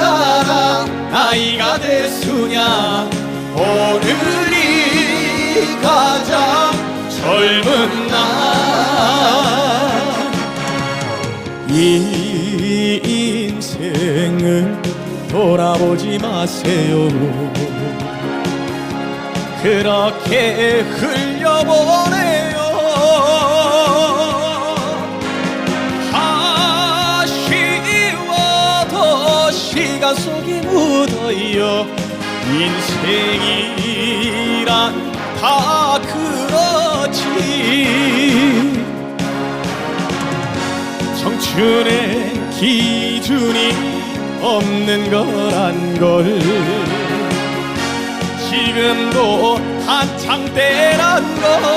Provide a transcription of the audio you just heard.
살아가라 나이가 됐으냐? 오늘이 가장 젊은 날이 인생을 돌아보지 마세요. 그렇게 흘려보내 시간 속에 묻어요 인생이란 다 그렇지. 청춘의 기준이 없는 거란 걸 지금도 한창 때란 걸